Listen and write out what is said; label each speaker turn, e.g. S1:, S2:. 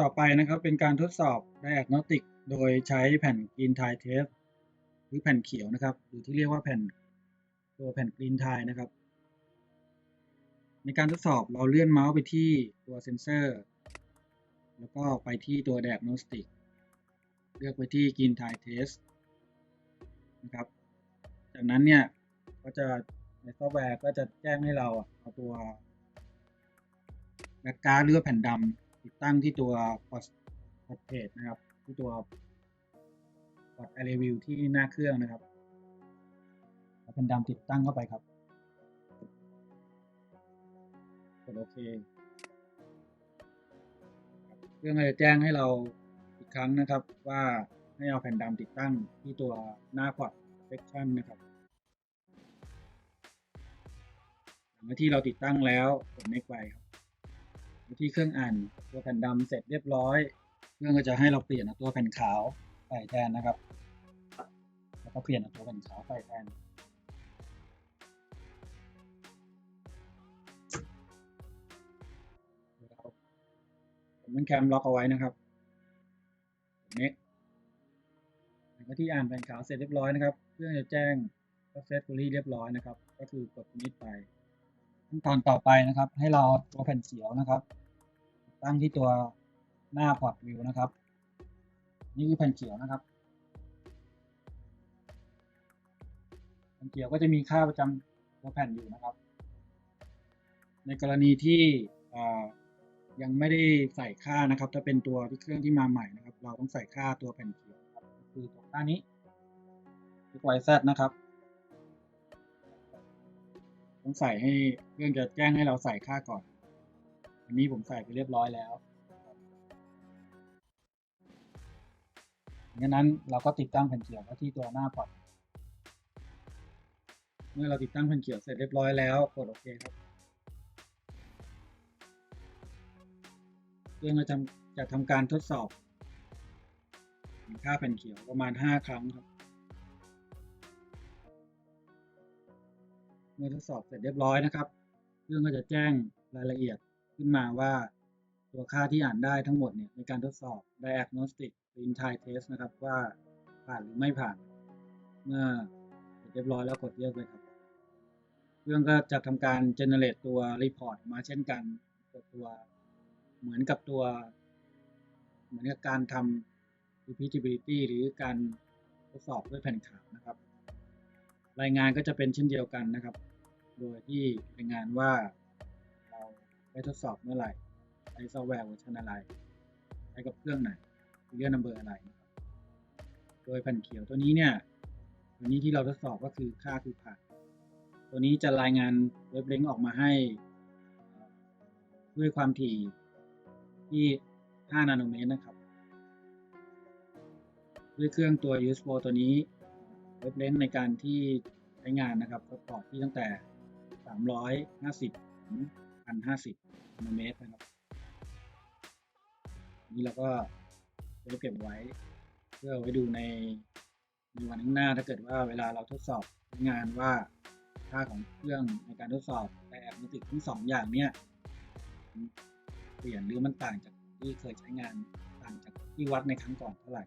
S1: ต่อไปนะครับเป็นการทดสอบ Diagnostic โดยใช้แผ่น Green Tile Test หรือแผ่นเขียวนะครับ หรือที่เรียกว่าแผ่นตัวแผ่น Green tie นะครับ ในการทดสอบเราเลื่อนเมาส์ไปที่ตัวเซนเซอร์ แล้วก็ไปที่ตัว Diagnostic เลือกไปที่ Green Tile Test นะครับ จากนั้นเนี่ยก็จะในซอฟต์แวร์ก็จะแจ้งให้เราเอาตัวแบ็กการ์ดหรือแผ่นดำ ติดตั้งที่ตัวพอร์ตพอร์ตเพจนะครับ ที่ตัวพอร์ต Array View ที่หน้าเครื่องนะครับเอาแผ่นดำติดตั้งเข้าไปครับกดโอเคเครื่องจะแจ้งให้เราอีกครั้งนะครับว่าให้เอาแผ่นดำติดตั้งที่ตัวหน้าพอร์ต section นะครับหลังจากที่เราติดตั้งแล้วกด next ไปครับ ที่เครื่องอ่านตัวแผ่นดำเสร็จเรียบร้อย เครื่องก็จะให้เราเปลี่ยนตัวแผ่นขาวใส่แทนนะครับ แล้วก็เปลี่ยนตัวแผ่นขาวใส่แทนผมเป็นแคมล็อกเอาไว้นะครับ next หลังจากที่อ่านแผ่นขาวเสร็จเรียบร้อยนะครับ เครื่องจะแจ้ง successfully เรียบร้อยนะครับ ก็คือกด finish ไป ขั้นตอนต่อไปนะครับ ให้เราตัวแผ่นเขียวนะครับ ตั้งที่ตัวหน้าพอร์ตวิวนะครับ นี่คือแผ่นเขียวนะครับแผ่นเขียวก็จะมีค่าประจำตัวแผ่นอยู่นะครับ ในกรณีที่ยังไม่ได้ใส่ค่านะครับ ถ้าเป็นตัวที่เครื่องที่มาใหม่นะครับ เราต้องใส่ค่าตัวแผ่นเขียวครับคือตัวค่านี้ y z นะครับ ต้องใส่ให้เครื่องจะแจ้งให้เราใส่ค่าก่อน อันนี้ผมใส่ไปเรียบร้อยแล้วดังนั้นเราก็ติดตั้งแผ่นเขียวไว้ที่ตัวหน้าพอร์ตเมื่อเราติดตั้งแผ่นเขียวเสร็จเรียบร้อยแล้วกดโอเคครับเครื่องจะจะทำการทดสอบค่าแผ่นเขียวประมาณ 5 ครั้งครับ เมื่อทดสอบเสร็จเรียบร้อยนะครับเครื่องก็จะแจ้งรายละเอียดขึ้นมาว่า ตัวค่าที่อ่านได้ทั้งหมดเนี่ยในการทดสอบ diagnostic in time test นะครับว่าผ่านหรือไม่ผ่าน เมื่อเสร็จเรียบร้อยแล้วกดเลือกเลยครับเครื่องก็จะทำการ generate ตัว report มาเช่นกันตัวเหมือนกับตัว เหมือนกับการทำ repeatability หรือการทดสอบด้วยแผ่นขาวนะครับ รายงานก็จะเป็นเช่นเดียวกันนะครับ โดยที่รายงานว่าเราได้ทดสอบเมื่อไหร่ใช้ซอฟต์แวร์เวอร์ชันอะไรใช้กับเครื่องไหนเรียนนัมเบอร์อะไร โดยแผ่นเขียวตัวนี้เนี่ยตัวนี้ที่เราทดสอบก็คือค่าคือผ่านตัวนี้จะรายงานเว็บเลงออกมาให้ ด้วยความถี่ที่ 5 นาโนเมตรนะครับ ด้วยเครื่องตัว USB ตัวนี้ เว็บเลนส์ในการที่ใช้งานนะครับก็ปอที่ตั้งแต่ 350ถึง1,050นาโนเมตรนะครับ นี่เราก็จะเก็บไว้ เพื่อไว้ดูในในวันข้างหน้าถ้าเกิดว่าเวลาเราทดสอบงานว่าค่าของเครื่องในการทดสอบแต่แอปมิติทั้งสองอย่างเนี้ยเปลี่ยนหรือมันต่างจากที่เคยใช้งานต่างจากที่วัดในครั้งก่อนเท่าไหร่